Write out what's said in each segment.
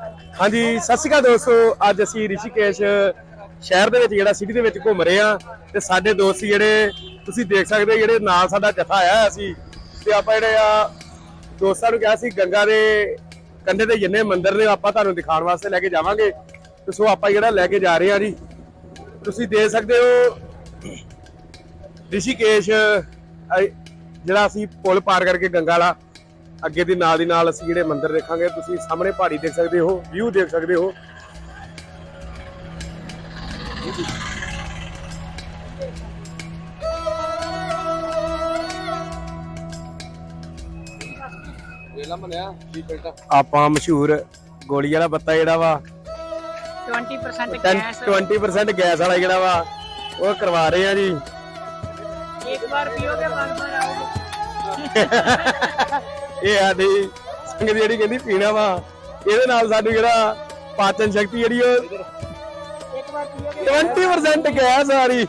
ਹਾਂਜੀ, ਸਤਿ ਸ਼੍ਰੀ ਅਕਾਲ ਦੋਸਤੋ। ਅੱਜ ਅਸੀਂ ਰਿਸ਼ੀਕੇਸ਼ ਸ਼ਹਿਰ ਦੇ ਵਿੱਚ, ਜਿਹੜਾ ਸਿਟੀ ਦੇ ਵਿੱਚ ਘੁੰਮ ਰਹੇ ਆ ਤੇ ਸਾਡੇ ਦੋਸਤ ਜਿਹੜੇ ਤੁਸੀਂ ਦੇਖ ਸਕਦੇ ਹੋ, ਜਿਹੜੇ ਨਾਲ ਸਾਡਾ ਜਥਾ ਆਇਆ ਹੋਇਆ ਸੀ। ਤੇ ਆਪਾਂ ਜਿਹੜੇ ਆ, ਦੋਸਤਾਂ ਨੂੰ ਕਿਹਾ ਸੀ, ਗੰਗਾ ਦੇ ਕੰਢੇ ਤੇ ਜਿੰਨੇ ਮੰਦਿਰ ਨੇ, ਆਪਾਂ ਤੁਹਾਨੂੰ ਦਿਖਾਉਣ ਵਾਸਤੇ ਲੈ ਕੇ ਜਾਵਾਂਗੇ। ਤੇ ਸੋ ਆਪਾਂ ਜਿਹੜਾ ਲੈ ਕੇ ਜਾ ਰਹੇ ਆ ਜੀ, ਤੁਸੀਂ ਦੇਖ ਸਕਦੇ ਹੋ, ਰਿਸ਼ੀਕੇਸ਼ ਜਿਹੜਾ ਅਸੀਂ ਪੁਲ ਪਾਰ ਕਰਕੇ ਗੰਗਾ ਵਾਲਾ ਅੱਗੇ ਦੀ ਨਾਲ ਦੀ ਨਾਲ ਅਸੀਂ ਜਿਹੜੇ ਮੰਦਿਰ ਦੇਖਾਂਗੇ ਤੁਸੀਂ ਸਾਹਮਣੇ ਪਹਾੜੀ ਦੇਖ ਸਕਦੇ ਹੋ ਵਿਊ ਦੇਖ ਸਕਦੇ ਹੋ। ਆਪਾਂ ਮਸ਼ਹੂਰ ਗੋਲੀ ਵਾਲਾ ਬੱਤਾ ਜਿਹੜਾ ਵਾ 20% 10 ਗੈਸ 20% ਗੈਸ ਵਾਲਾ ਜਿਹੜਾ ਵਾ ਉਹ ਕਰਵਾ ਰਹੇ ਆ ਜੀ। ਇੱਕ ਵਾਰ ਪੀਓਗੇ ਬਾਰ ਬਾਰ ਆਓਗੇ। ਇਹ ਸਾਡੀ ਸੰਗਤ ਜਿਹੜੀ ਕਹਿੰਦੀ ਪੀਣਾ ਵਾ ਇਹਦੇ ਨਾਲ ਸਾਡੀ ਜਿਹੜਾ ਪਾਚਨ ਸ਼ਕਤੀ ਜਿਹੜੀ ਉਹ ਇੱਕ ਵਾਰ ਪੀਓਗੇ 20% ਗੈਸ ਆ ਰਹੀ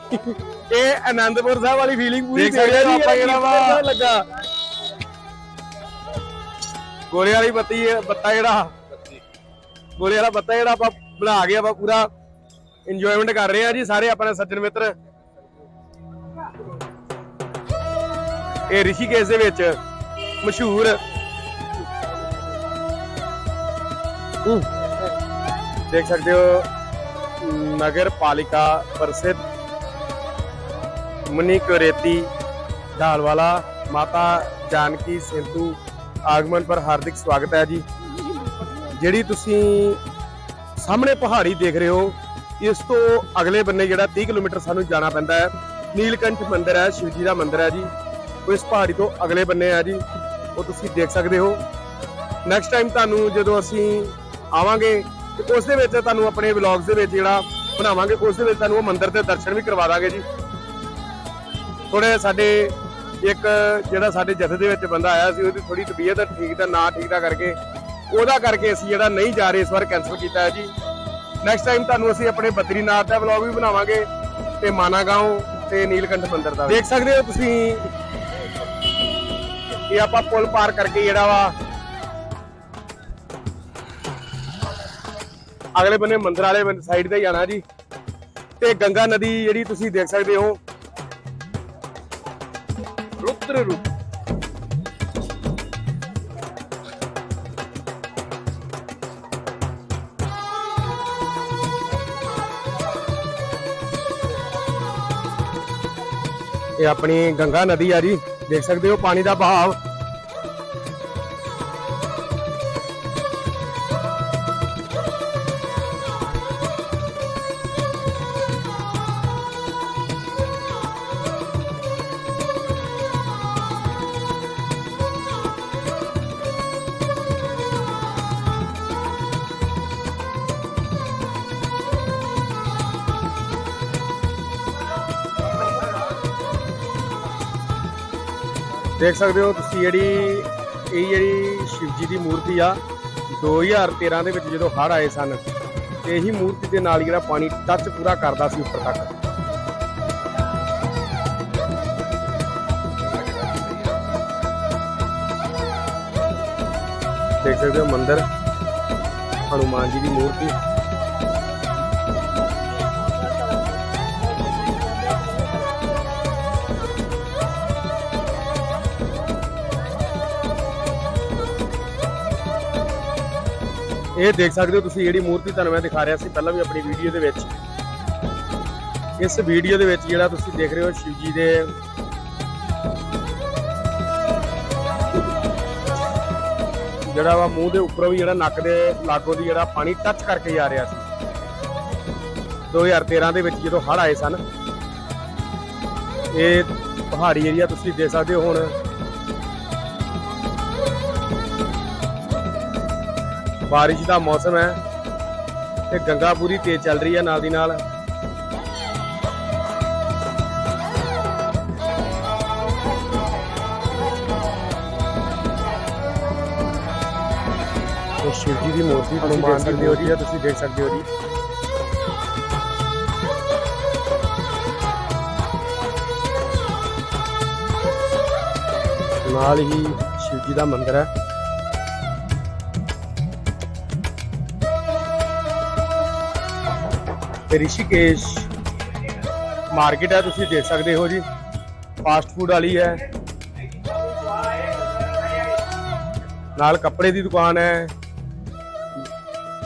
ਇਹ ਆਨੰਦਪੁਰ ਸਾਹਿਬ ਵਾਲੀ ਫੀਲਿੰਗ ਪੂਰੀ ਦੇਖ ਸਕਦੇ ਹੋ ਆਪਾਂ ਜਿਹੜਾ ਵਾ- ਲੱਗਾ। ਗੋਲੇ ਵਾਲੀ ਬੱਤੀ ਬੱਤਾ ਜਿਹੜਾ ਗੋਲੇ ਵਾਲਾ ਬੱਤਾ ਜਿਹੜਾ ਆਪਾਂ ਬਣਾ ਕੇ ਆਪਾਂ ਪੂਰਾ ਇੰਜੋਇਮੈਂਟ ਕਰ ਰਹੇ ਆ ਜੀ ਸਾਰੇ ਆਪਣੇ ਸੱਜਣ ਮਿੱਤਰ। ਇਹ ਰਿਸ਼ੀਕੇਸ਼ ਦੇ ਵਿੱਚ ਮਸ਼ਹੂਰ। ਹੂੰ, ਦੇਖ ਸਕਦੇ ਹੋ ਨਗਰ ਪਾਲਿਕਾ ਪ੍ਰਸਿੱਧ ਮਨੀਕਰੇਤੀ ਢਾਲਵਾਲਾ ਮਾਤਾ ਜਾਨਕੀ ਸਿੰਧੂ ਆਗਮਨ ਪਰ ਹਾਰਦਿਕ ਸਵਾਗਤ ਹੈ ਜੀ। ਜਿਹੜੀ ਤੁਸੀਂ ਸਾਹਮਣੇ ਪਹਾੜੀ ਦੇਖ ਰਹੇ ਹੋ ਇਸ ਤੋਂ ਅਗਲੇ ਬੰਨੇ ਜਿਹੜਾ 30 ਕਿਲੋਮੀਟਰ ਸਾਨੂੰ ਜਾਣਾ ਪੈਂਦਾ ਹੈ ਨੀਲਕੰਠ ਮੰਦਿਰ ਹੈ ਸ਼ਿਵਜੀ ਦਾ ਮੰਦਿਰ ਹੈ ਜੀ। ਉਹ ਇਸ ਪਹਾੜੀ ਤੋਂ ਅਗਲੇ ਬੰਨੇ ਹੈ ਜੀ। ਉਹ ਤੁਸੀਂ ਦੇਖ ਸਕਦੇ ਹੋ। ਨੈਕਸਟ ਟਾਈਮ ਤੁਹਾਨੂੰ ਜਦੋਂ ਅਸੀਂ ਆਵਾਂਗੇ ਤੇ ਉਸ ਦੇ ਵਿੱਚ ਤੁਹਾਨੂੰ ਆਪਣੇ ਵਲੌਗਸ ਦੇ ਵਿੱਚ ਜਿਹੜਾ ਬਣਾਵਾਂਗੇ, ਉਸ ਦੇ ਵਿੱਚ ਤੁਹਾਨੂੰ ਉਹ ਮੰਦਿਰ ਦੇ ਦਰਸ਼ਨ ਵੀ ਕਰਵਾ ਦਾਂਗੇ ਜੀ। ਥੋੜੇ ਸਾਡੇ ਇੱਕ ਜਿਹੜਾ ਸਾਡੇ ਜਥੇ ਦੇ ਵਿੱਚ ਬੰਦਾ ਆਇਆ ਸੀ, ਉਹਦੀ ਥੋੜੀ ਤਬੀਅਤ ਠੀਕ ਦਾ ਨਾ ਠੀਕ ਦਾ ਕਰਕੇ ਉਹਦਾ ਕਰਕੇ ਅਸੀਂ ਜਿਹੜਾ ਨਹੀਂ ਜਾ ਰਹੇ ਇਸ ਵਾਰ ਕੈਨਸਲ ਕੀਤਾ ਹੈ ਜੀ। ਨੈਕਸਟ ਟਾਈਮ ਤੁਹਾਨੂੰ ਅਸੀਂ ਆਪਣੇ ਬਦਰੀਨਾਥ ਦਾ ਵਲੌਗ ਵੀ ਬਣਾਵਾਂਗੇ ਤੇ ਮਾਨਾ ਗਾਉਂ ਤੇ ਨੀਲਕੰਠ ਮੰਦਿਰ ਦਾ ਦੇਖ ਸਕਦੇ ਹੋ ਤੁਸੀਂ ਇਹ ਆਪਾਂ ਪੁਲ ਪਾਰ ਕਰਕੇ ਜਿਹੜਾ ਵਾ। ਅਗਲੇ ਬੰਨੇ ਮੰਦਿਰ ਵਾਲੇ ਸਾਈਡ ਤੇ ਜਾਣਾ ਜੀ। ਤੇ ਗੰਗਾ ਨਦੀ ਜਿਹੜੀ ਤੁਸੀਂ ਦੇਖ ਸਕਦੇ ਹੋ। ਰੁদ্র ਰੂਪ। ਇਹ ਆਪਣੀ ਗੰਗਾ ਨਦੀ ਆ ਜੀ। ਦੇਖ ਸਕਦੇ ਹੋ ਪਾਣੀ ਦਾ ਬਹਾਵ ਦੇਖ ਸਕਦੇ ਹੋ ਤੁਸੀਂ ਜਿਹੜੀ, ਇਹ ਜਿਹੜੀ ਸ਼ਿਵ ਜੀ ਦੀ ਮੂਰਤੀ ਆ 2013 ਦੇ ਵਿੱਚ ਜਦੋਂ ਹੜ੍ਹ ਆਏ ਸਨ ਇਹੀ ਮੂਰਤੀ ਦੇ ਨਾਲ ਜਿਹੜਾ ਪਾਣੀ ਟੱਚ ਪੂਰਾ ਕਰਦਾ ਸੀ ਉੱਪਰ ਤੱਕ। ਦੇਖ ਸਕਦੇ ਹੋ ਮੰਦਿਰ, ਹਨੂਮਾਨ ਜੀ ਦੀ ਮੂਰਤੀ। ਇਹ ਦੇਖ ਸਕਦੇ ਹੋ ਤੁਸੀਂ, ਜਿਹੜੀ ਮੂਰਤੀ ਤੁਹਾਨੂੰ ਮੈਂ ਦਿਖਾ ਰਿਹਾ ਸੀ ਪਹਿਲਾਂ ਵੀ ਆਪਣੀ ਵੀਡੀਓ ਦੇ ਵਿੱਚ। ਇਸ ਵੀਡੀਓ ਦੇ ਵਿੱਚ ਜਿਹੜਾ ਤੁਸੀਂ ਦੇਖ ਰਹੇ ਹੋ ਸ਼ਿਵ ਜੀ ਦੇ ਜਿਹੜਾ ਵਾ ਮੂੰਹ ਦੇ ਉੱਪਰੋਂ ਵੀ ਜਿਹੜਾ ਨੱਕ ਦੇ ਲਾਗੋਂ ਦੀ ਜਿਹੜਾ ਪਾਣੀ ਟੱਚ ਕਰਕੇ ਜਾ ਰਿਹਾ ਸੀ। 2013 ਦੇ ਵਿੱਚ ਜਦੋਂ ਹੜ੍ਹ ਆਏ ਸਨ, ਇਹ ਪਹਾੜੀ ਏਰੀਆ ਤੁਸੀਂ ਦੇਖ ਸਕਦੇ ਹੋ ਹੁਣ। ਬਾਰਿਸ਼ ਦਾ ਮੌਸਮ ਹੈ ਤੇ ਗੰਗਾ ਪੂਰੀ ਤੇਜ਼ ਚੱਲ ਰਹੀ ਹੈ ਨਾਲ ਦੀ ਨਾਲ। ਤੇ ਸ਼ਿਵ ਜੀ ਦੀ ਮੂਰਤੀ ਦੇਖ ਸਕਦੇ ਹੋ ਜੀ। ਤੁਸੀਂ ਦੇਖ ਸਕਦੇ ਹੋ ਜੀ। ਨਾਲ ਹੀ ਸ਼ਿਵ ਜੀ ਦਾ ਮੰਦਿਰ ਹੈ। ਤੇ ਰਿਸ਼ੀਕੇਸ਼ ਮਾਰਕੀਟ ਹੈ, ਤੁਸੀਂ ਦੇਖ ਸਕਦੇ ਹੋ ਜੀ। ਫਾਸਟ ਫੂਡ ਵਾਲੀ ਹੈ। ਨਾਲ ਕੱਪੜੇ ਦੀ ਦੁਕਾਨ ਹੈ।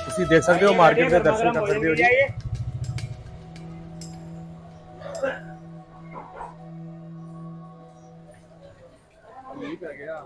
ਤੁਸੀਂ ਦੇਖ ਸਕਦੇ ਹੋ ਮਾਰਕੀਟ ਦੇ ਦਰਸ਼ਨ ਕਰ ਸਕਦੇ ਹੋ ਜੀ। ਮੀਂਹ ਪੈ ਗਿਆ